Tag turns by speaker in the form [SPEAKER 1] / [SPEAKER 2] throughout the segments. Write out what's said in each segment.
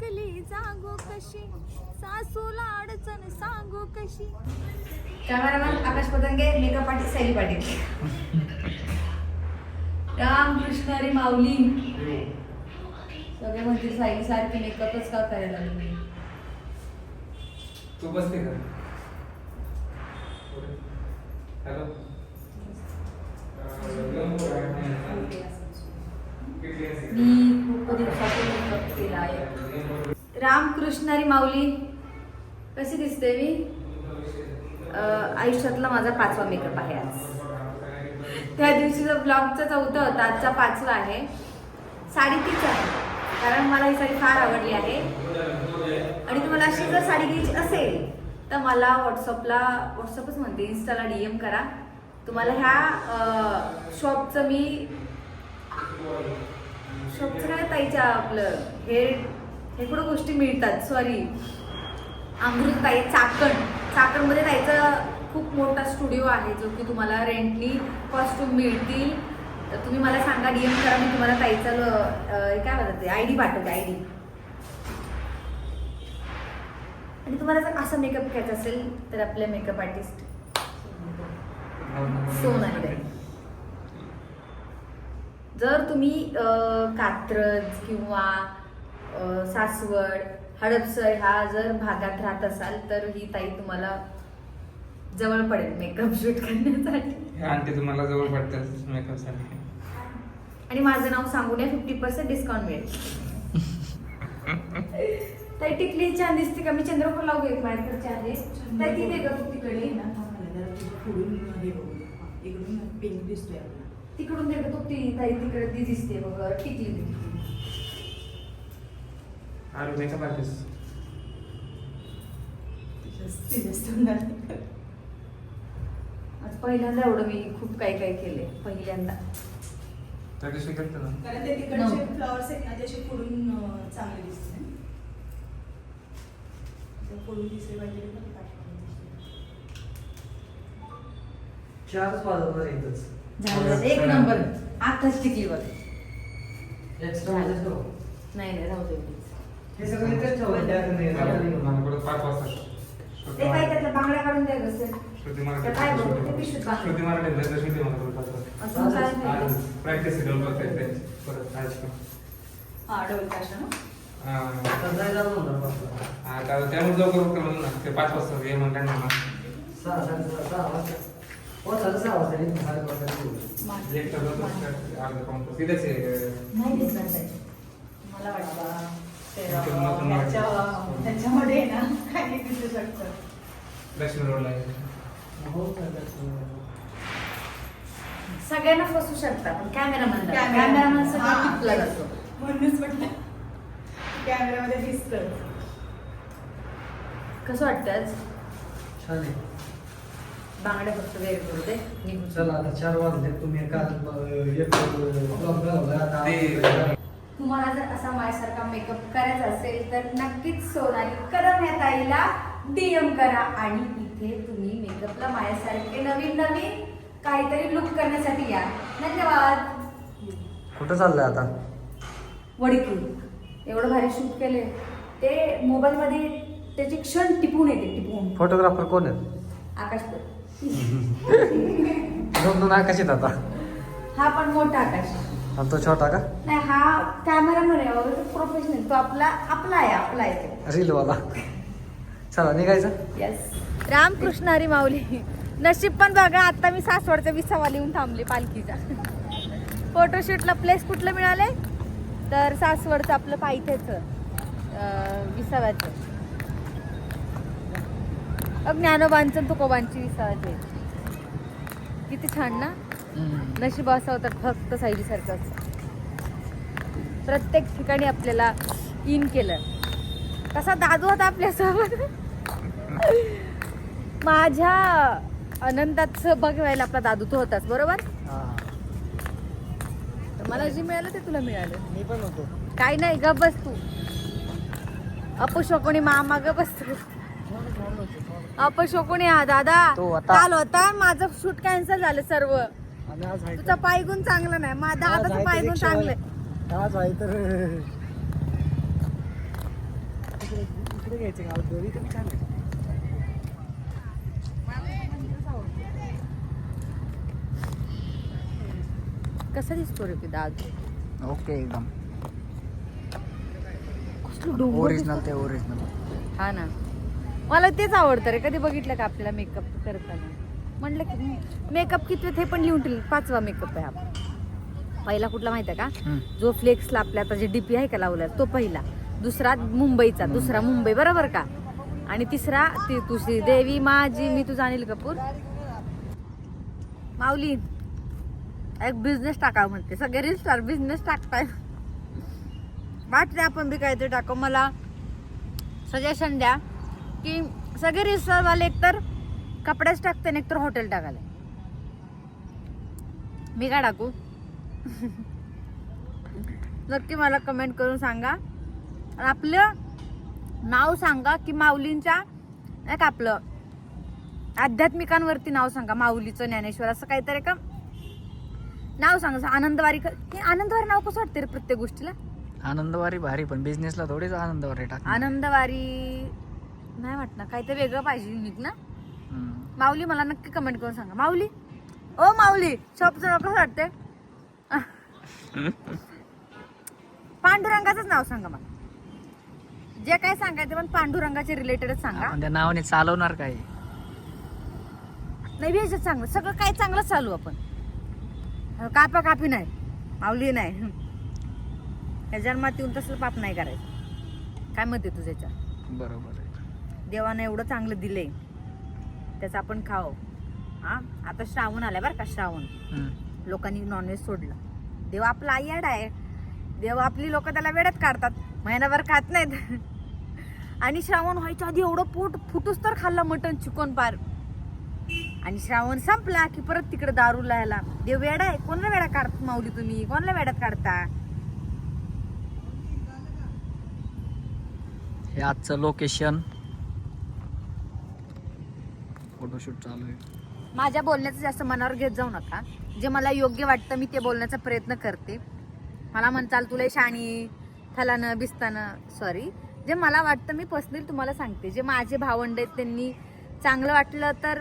[SPEAKER 1] एकली जागो कशी? सासूला अडचण सांगू कशी?
[SPEAKER 2] Cameraman Akash Patange makeup Patil Saili Patil. Ram Krishna Hari Mauli. सगळे म्हणतील सायली सारखी मेकअपच का करायला लागली?
[SPEAKER 3] तू बसते का?
[SPEAKER 2] कृष्णारी माऊली. कशी दिसते मी? आयुष्यातला माझा पाचवा मेकअप आहे आज. त्या दिवशीचा ब्लॉगचा चौथा होता आजचा पाचवा आहे. साडी तीच आहे कारण मला ही साडी फार आवडली आहे. आणि तुम्हाला अशी जर साडी घ्यायची असेल तर मला व्हॉट्सअपला व्हॉट्सअपच म्हणते इन्स्टाला डी एम करा. तुम्हाला ह्या शॉपचं मी शॉपचं काय ताईच्या आपलं हे हे कुठं गोष्टी मिळतात सॉरी अमृत ताई चाकण. चाकणमध्ये ताईचा खूप मोठा स्टुडिओ आहे जो की तुम्हाला रेंटनी कॉस्ट्यूम मिळतील. तर तुम्ही मला सांगा डीएम करा मी तुम्हाला ताईचा ल- काय म्हणतात ते आय डी पाठवते आय डी आणि तुम्हाला जर असं मेकअप घ्यायचं असेल तर आपले मेकअप आर्टिस्ट सोनाली. ताई जर तुम्ही कात्रज किंवा सासवड हडपसर ह्या जर भागात राहत असाल तर ही ताई तुम्हाला जवळ पडेल मेकअप शूट करण्यासाठी.
[SPEAKER 3] तुम्हाला जवळ पडतात
[SPEAKER 2] आणि माझं नाव सांगून या फिफ्टी पर्सेंट डिस्काउंट मिळेल. ताई टिकली छान दिसते का? मी चंद्रपूरला उभी आहे माझ्याकडे आहे. ताई तिथे ग तू तिकडे. ये ना
[SPEAKER 4] पिंक दिसतोय
[SPEAKER 2] तिकडून दे ग तू ती ताई तिकडे ती दिसते बघ टिकली. ती
[SPEAKER 3] आरू मेकअप आर्टिस्ट
[SPEAKER 2] आज पहिल्यांदा एवढं मी खूप काही काही केले पहिल्यांदा
[SPEAKER 3] त्या दिवशी करतो ना
[SPEAKER 4] कारण ते तिकडचे फ्लॉवर्स आहेत ना फुडून चांगले दिसते फुडून दिसले पाहिजे.
[SPEAKER 5] चारच वाजवणार एकच
[SPEAKER 2] झालं एक नंबर आताच टिकली बघ नाही नाही राहू दे.
[SPEAKER 5] हे सगळं इथेच ठेवलं त्या
[SPEAKER 3] मला परत पाच वाजता
[SPEAKER 2] ते काय बांगड्या काढून
[SPEAKER 3] श्रुती
[SPEAKER 2] काय ते पिशवीत
[SPEAKER 3] मराठी पाच वाजता.
[SPEAKER 2] काय नाही.
[SPEAKER 3] परत आज
[SPEAKER 4] हा डबल काशा ना?
[SPEAKER 3] हा.
[SPEAKER 5] जायला म्हणणार बसला.
[SPEAKER 3] हा, तर त्यामुळे लवकर लवकर म्हणून ना ते पाच वाजता ये म्हणतात ना. मला.
[SPEAKER 5] सहा साडे सहा वाजता. हो सहा वाजता इथून साडेपाच वाजता बोलू.
[SPEAKER 3] एक तर जातो अर्धा पाऊण तास. तिथेच आहे
[SPEAKER 2] नाही दिसणार ताई. मला वाटतं?
[SPEAKER 4] बाबा, ते
[SPEAKER 3] नक्की
[SPEAKER 4] अं,
[SPEAKER 3] नक्की
[SPEAKER 4] ह्याच्या- ह्याच्यामध्ये आहे ना काही दिसू शकतं
[SPEAKER 3] लक्ष्मी रोडला
[SPEAKER 5] हो.
[SPEAKER 2] सगळ्यांना फसू शकता पण कॅमेरामॅन. कॅमेरामॅन सगळं
[SPEAKER 4] हा.
[SPEAKER 2] टिपला जातो
[SPEAKER 4] म्हणूनच म्हटलं कॅमेरामध्ये दिसतं
[SPEAKER 2] कसं वाटतं आज
[SPEAKER 5] छान आहे
[SPEAKER 2] बांगड्या फक्त वेळ करू दे निघून
[SPEAKER 5] चला आता चार वाजले तुम्ही काल एक ब्लॉग आता
[SPEAKER 2] तुम्हाला जर असा माझ्यासारखा मेकअप करायचा असेल तर नक्कीच सोनाली कदम या ताईला डीएम करा. आणि इथे तुम्ही मेकअपला माझ्यासारखे नवीन नवीन काहीतरी लुक करण्यासाठी या. धन्यवाद.
[SPEAKER 5] कुठं चाललंय आता?
[SPEAKER 2] वडकी. एवढं भारी शूट केले ते मोबाईलमध्ये त्याचे क्षण टिपून येते टिपून.
[SPEAKER 5] फोटोग्राफर कोण आहेत?
[SPEAKER 2] आकाश
[SPEAKER 5] दोन दोन आकाशित आता.
[SPEAKER 2] हा पण मोठा आकाश.
[SPEAKER 5] आणि तो छोटा का?
[SPEAKER 2] नाही हा कॅमेरामॅन आहे प्रोफेशनल तो आपला आपला आहे आपला आहे
[SPEAKER 5] रीलवाला. चला निघायचं?
[SPEAKER 2] येस रामकृष्ण हरी माऊली. नशीब पण बघा आता मी सासवडचा विसावा लिहून थांबले पालखीचा. फोटोशूटला प्लेस कुठलं मिळाले तर सासवडचं आपलं पायथ्याचं विसाव्याचं. अग ज्ञानोबांचं तुकोबांची विसावाचे. किती छान ना? नशीब असं होतं फक्त सायलीसारखं प्रत्येक ठिकाणी आपल्याला इन केलं. कसा दादू होता आपल्यासोबत. माझ्या अनंतात बघवायला आपला दादू तो होताच बरोबर? मला जे मिळालं ते तुला मिळालं.
[SPEAKER 5] मी पण होतो.
[SPEAKER 2] काय नाही ग बस तू. अपशोकोणी मामा ग बस तू. अपशोकोणी हा दादा. काल होता माझं शूट कॅन्सल झालं सर्व. तुझा पायगुण चांगला नाही मा दादाचं पायगुण चांगलं.
[SPEAKER 5] आज आहे तर इकडे इकडे घ्यायचं का? आउटडोर इथे बी छान आहे
[SPEAKER 2] कसा दिसतो रे आज?
[SPEAKER 5] ओके एकदम. ओरिजिनल ते ओरिजिनल.
[SPEAKER 2] हा ना. मला तेच आवडतं रे कधी बघितलं का आपल्याला मेकअप करताना? म्हटलं की मेकअप किती हे पण लिहून ठेवलं. पाचवा मेकअप आहे हा. पहिला कुठला माहिती आहे का? जो फ्लेक्सला आपल्या आता जे डीपी आहे का लावला तो पहिला. दुसरा मुंबईचा दुसरा मुंबई बरोबर का? आणि तिसरा ती तुझी देवी माझी मी तुझा अनिल कपूर. माऊली एक बिझनेस टाकावं म्हणते. सगळे रील स्टार बिझनेस टाकताय. वाटते आपण बी काहीतरी टाकू. मला सजेशन द्या. की सगळे रील स्टारवाले एकतर कपडेच टाकते एकतर हॉटेल टाकाले मी काय टाकू? नक्की मला कमेंट करून सांगा. आपलं नाव सांगा की माऊलींच्या नाही का आपलं? आध्यात्मिकांवरती नाव सांगा माऊलीचं ज्ञानेश्वर असं काहीतरी का? नाव सांगा आनंदवारी आनंदवारी नाव कसं वाटतं रे प्रत्येक गोष्टीला?
[SPEAKER 5] आनंदवारी भारी पण बिझनेसला थोडीच आनंदवारी टाक
[SPEAKER 2] आनंदवारी नाही वाटणार. काहीतरी वेगळं पाहिजे युनिक ना? माऊली मला नक्की कमेंट करून सांगा. माऊली? ओ माऊली शॉपचं नाव कसं वाटते पांडुरंगाचंच नाव सांगा मला. जे काय सांगायचं पण पांडुरंगाचे रिलेटेडच सांगा.
[SPEAKER 5] त्या नावाने चालवणार काय?
[SPEAKER 2] नाही भेजत चांगलं. सगळं काय चांगलं चालू आपण. कापा कापी नाही. माऊली नाही. त्या जन्मात येऊन तसलं पाप नाही करायचं. काय मत आहे तुझ्याच्या
[SPEAKER 5] बरोबर
[SPEAKER 2] देवानं एवढं चांगलं दिलंय. त्याचं आपण खाव हा? आता श्रावण आलाय बरं का श्रावण. लोकांनी नॉनव्हेज सोडलं. देव आपला आयाड आहे. देव आपली लोक त्याला वेळेत काढतात. महिनाभर खात नाहीत. आणि श्रावण व्हायच्या आधी एवढं पोट फुटूस तर खाल्लं मटण चिकन पार. आणि श्रावण संपला की परत तिकडे दारू लायला. देव वेडा आहे. कोणाला वेडा काढत माऊली तुम्ही? कोणाला वेड्यात काढता?
[SPEAKER 5] हे आजचं लोकेशन फोटोशूट चालू आहे.
[SPEAKER 2] माझ्या बोलण्याचं जास्त मनावर घेत जाऊ नका. जे मला योग्य वाटतं मी ते बोलण्याचा प्रयत्न करते. मला म्हणताल तुला शाणी थलानं बिस्तानं सॉरी जे मला वाटतं मी पर्सनली तुम्हाला सांगते. जे माझे भावंड आहेत त्यांनी चांगलं वाटलं तर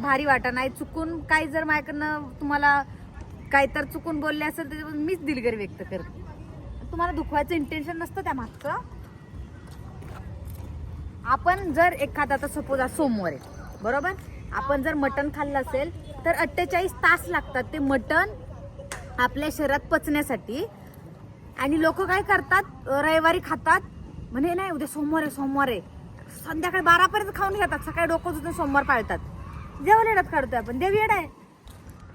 [SPEAKER 2] भारी वाटा नाही चुकून काही जर माझ्याकडनं तुम्हाला काही तर चुकून बोलले असेल तर मीच दिलगिरी व्यक्त करते. तुम्हाला दुखवायचं इंटेन्शन नसतं त्या मागचं आपण जर एखादा आता सपोज आज सोमवार आहे. बरोबर? आपण जर मटण खाल्लं असेल तर अठ्ठेचाळीस तास लागतात ते मटण आपल्या शरीरात पचण्यासाठी. आणि लोक काय करतात रविवारी खातात. म्हणे नाही उद्या सोमवार आहे सोमवार आहे. संध्याकाळी बारापर्यंत खाऊन घेतात सकाळी डोकं सुद्धा सोमवार पाळतात. जेवण येण्यात काढतोय आपण. देव येड आहे.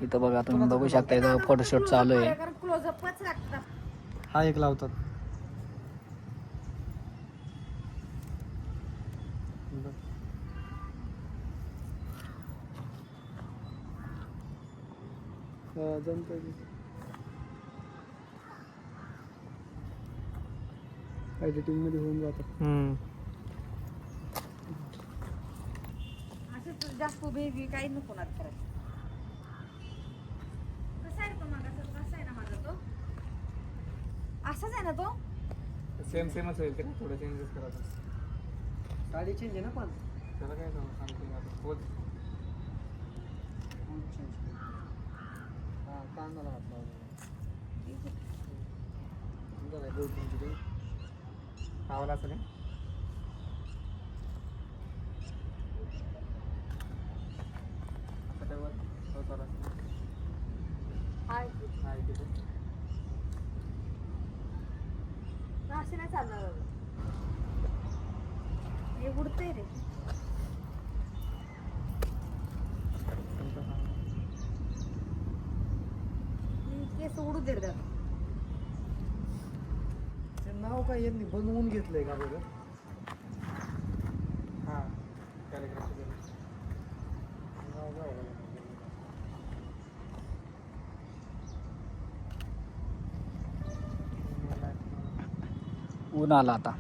[SPEAKER 5] इथं बघा तुम्ही बघू शकता इथं फोटोशूट चालू आहे.
[SPEAKER 2] क्लोजअपच लागतात
[SPEAKER 3] हा एक लावतात.
[SPEAKER 5] एडिटिंगमध्ये होऊन जातं
[SPEAKER 2] असं जास्त उभे उभी काही नको ना करायचं कसा आहे तो मागाचा कसा आहे ना माझा तो असाच आहे ना तो
[SPEAKER 3] सेम सेमच होईल. का थोडं चेंजेस करायचं
[SPEAKER 5] गाडी चेंज आहे ना पण?
[SPEAKER 3] त्याला काय सांगू? सांगते. आता पोच
[SPEAKER 5] हा कानाला हात लावला
[SPEAKER 3] खावाला असं काय आता
[SPEAKER 2] हाय असे नाही चालणार हे उडते रे
[SPEAKER 3] तुमचं सांगा.
[SPEAKER 2] केस उडू दे रे जरा.
[SPEAKER 5] नाव काय यांनी बनवून घेतलंय का बघा
[SPEAKER 3] हा कॅलिग्राफी
[SPEAKER 5] नाव काय. ऊन आला आता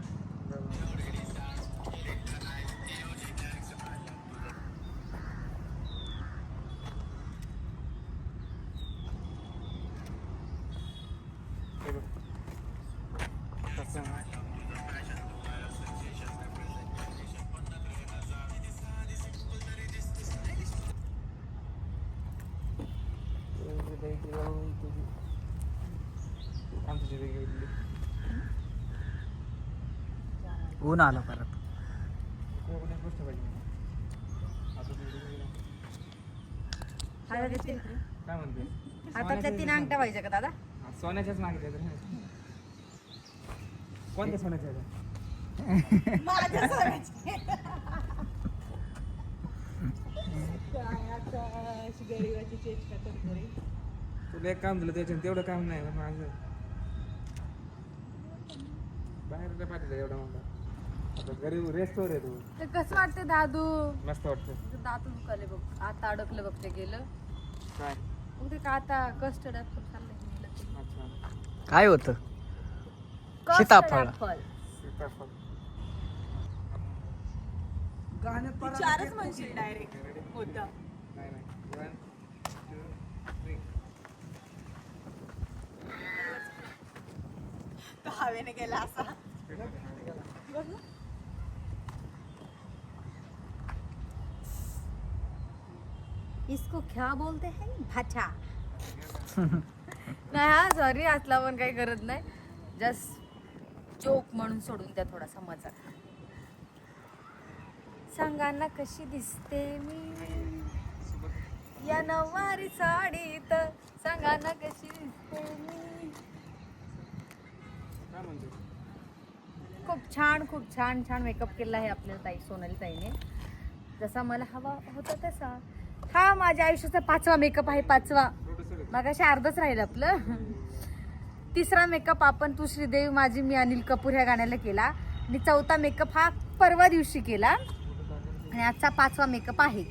[SPEAKER 6] ऊन आलं परत.
[SPEAKER 3] काय म्हणते?
[SPEAKER 2] हातातल्या तीन अंगठ्या पाहिजे का दादा?
[SPEAKER 3] हा, सोन्याच्याच मागितल्या तर कोणत्या सोन्याच्या आहेत?
[SPEAKER 4] माझ्या सोन्याची काय आता अशी गरिबाची चेष्टा करतो रे
[SPEAKER 3] तुला एक काम दिलं त्याच्यानं तेवढं काम नाही. ना माझं बाहेर पाहिजे एवढं मला आता गरीब रेस्टोर आहे तू.
[SPEAKER 2] ते कसं वाटतं दादू?
[SPEAKER 3] मस्त वाटतं
[SPEAKER 2] दातू दुखाले बघ. आता अडकलं बघ ते गेलं.
[SPEAKER 3] काय?
[SPEAKER 2] मग ते का आता कस्टर्ड ऍपल खाल्लं
[SPEAKER 3] अच्छा.
[SPEAKER 6] काय होतं? सीताफळ.
[SPEAKER 3] सीताफळ.
[SPEAKER 4] ती चारच म्हणशील डायरेक्ट होता
[SPEAKER 3] नाही नाही. One, two, three.
[SPEAKER 4] तो हवेने गेला असा.
[SPEAKER 2] इसको क्या बोलते हैं? भाचा। नाही हा सॉरी असला पण काही करत नाही. जस्ट जोक म्हणून सोडून द्या थोडासा मजा. सांगा ना कशी दिसते मी? या नऊवारी साडीत. सांगा ना कशी दिसते मी? खूप छान खूप छान छान मेकअप केला आहे आपल्या ताई सोनाली ताईने. जसा मला हवा होता तसा. हा माझ्या आयुष्याचा पाचवा मेकअप आहे पाचवा.
[SPEAKER 3] मग
[SPEAKER 2] अशा अर्धच राहील आपलं. तिसरा मेकअप आपण तू श्रीदेवी माझी मी अनिल कपूर ह्या गाण्याला केला. आणि चौथा मेकअप हा परवा दिवशी केला. आणि आजचा पाचवा मेकअप आहे.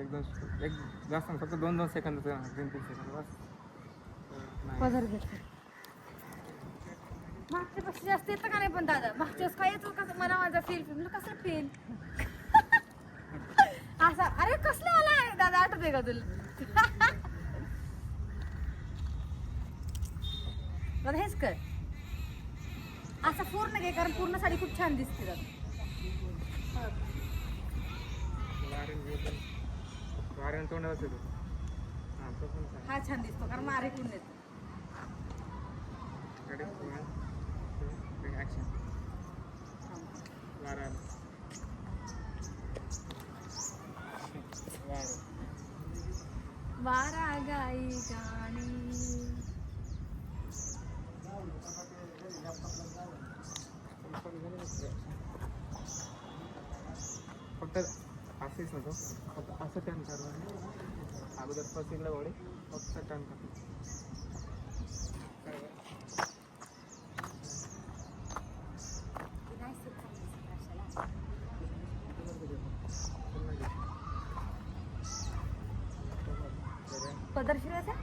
[SPEAKER 3] एकदम एक दोन जास्त फक्त दोन दोन सेकंद तीन तीन सेकंद बस.
[SPEAKER 2] पदर घेतला मागच्या पेक्षा जास्त येतं का नाही पण दादा? मागच्या काय येतो कसं? मला माझा फील फील कसं फील असा अरे कसलं मला? आहे दादा आठवते का तुला? दादा हेच कर. असं पूर्ण घे कारण पूर्ण साडी खूप छान दिसते दादा.
[SPEAKER 3] वारेन हे येतो हां छान.
[SPEAKER 2] दिसतो कारण मारे कोण देतो
[SPEAKER 3] वारा. वारा.
[SPEAKER 2] गाई गाणी.
[SPEAKER 3] फक्त असेच नको फक्त असं टर्न कर अगोदर पसिंगला वळे फक्त टर्न कर
[SPEAKER 2] पदर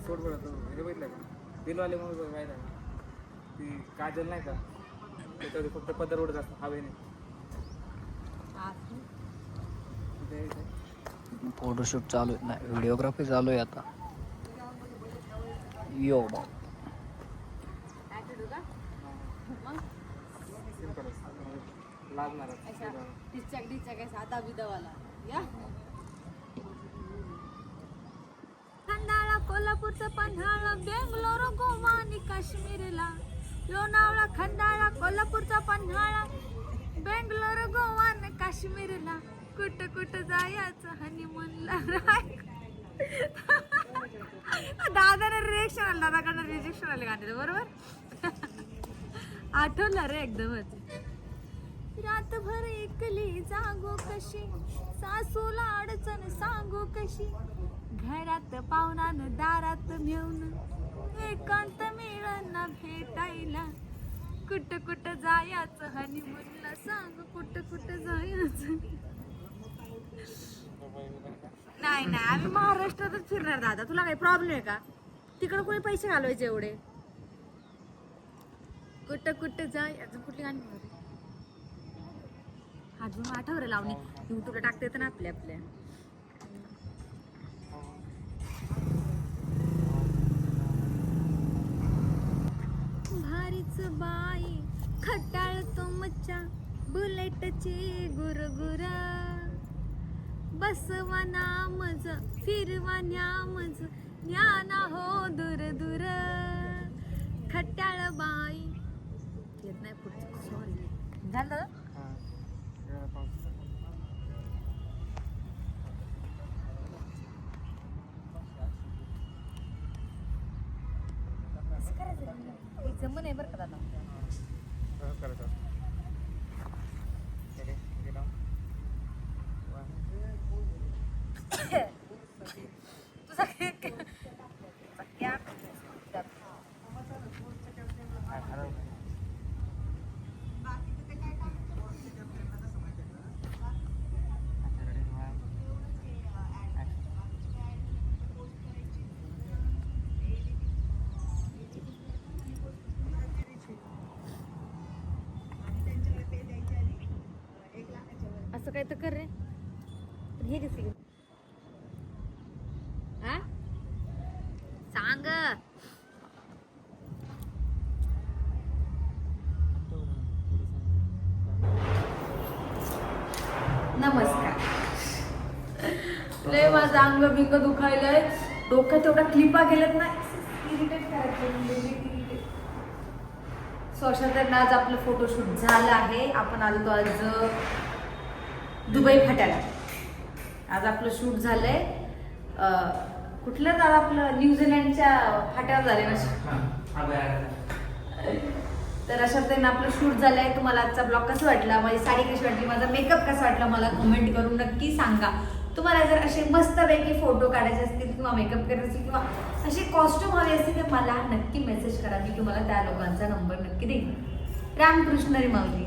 [SPEAKER 3] सोड बरं तो हे बघितलं का दिलवाले म्हणून माहिती आहे ती काजल नाही का त्याच्यामध्ये फक्त पदर उडत असतं हवेने नाही
[SPEAKER 6] फोटोशूट चालू आहे. नाही व्हिडिओग्राफी चालू आहे आता. यो मग
[SPEAKER 3] सिंपल
[SPEAKER 2] साधा विधवाला. या. खंडाळा कोल्हापूरचं पन्हाळा बेंगलोर गोवा आणि काश्मीरला. लोणावळा खंडाळा कोल्हापूरचा पन्हाळा बेंगलोर गोवा आणि काश्मीरला. कुठं कुठं जायचं हनीमूनला दादाने रिएक्शन आलं दादाकडनं रिजेक्शन आले गाण्याचं बरोबर? आठवलं रे एकदमच. रातभर एकली जागो कशी? सासूला अडचण सांगू कशी? घरात पाहुणान दारात मिळून एकांत मिळना भेटायला. कुठं कुठं जायचं हनीमूनला सांग कुठं कुठं जायचं? नाही नाही आम्ही महाराष्ट्रातच फिरणार दादा. तुला काही प्रॉब्लेम आहे का? तिकडं कोणी पैसे घालवायचे एवढे? कुठं कुठं जाय अजून कुठली गाणी अजून आठवलं लावणी. युट्यूबला टाकते येतं ना आपल्या आपल्या भारीच
[SPEAKER 1] बाई खटाळ तो मच्चा बुलेटची गुरगुरा. बसवा नामज फिरवा न्यामज ज्ञाना हो दूर दूर. खट्याळ बाई.
[SPEAKER 2] येत नाही पुढचं. सॉरी झालं? कसं करायचं हे जमन आहे बरं का दादा
[SPEAKER 3] सहज करायचं ओके, ओके, लाव. वा.
[SPEAKER 2] तुझा केक क्या
[SPEAKER 3] काय खरं? आमच्याकडे वा.
[SPEAKER 2] असं काय तर कर रे. हे कसं हा सांग. नमस्कार. लय माझं अंग बिंग दुखायलंय. डोक्यात तेवढा क्लिपा गेलेत ना इरिटेट करायचं सो म्हणजे अशा तर आज आपलं फोटोशूट झालं आहे. आपण आलो तो आज दुबई फाट्याला. आज आपलं शूट झालंय. कुठलं तर आपलं? न्यूझीलंडच्या फाट्यावर झाले ना तर अशा तऱ्हेनं आपलं शूट झालंय. तुम्हाला आजचा ब्लॉग कसा वाटला? माझी साडी कशी वाटली? माझा मेकअप कसा वाटला? मला कमेंट करून नक्की सांगा. तुम्हाला जर असे मस्तपैकी फोटो काढायचे असतील किंवा मेकअप करायचे असतील किंवा असे कॉस्ट्युम हवे असतील तर मला नक्की मेसेज करा. मी तुम्हाला त्या लोकांचा नंबर नक्की देईन. रामकृष्ण माऊली.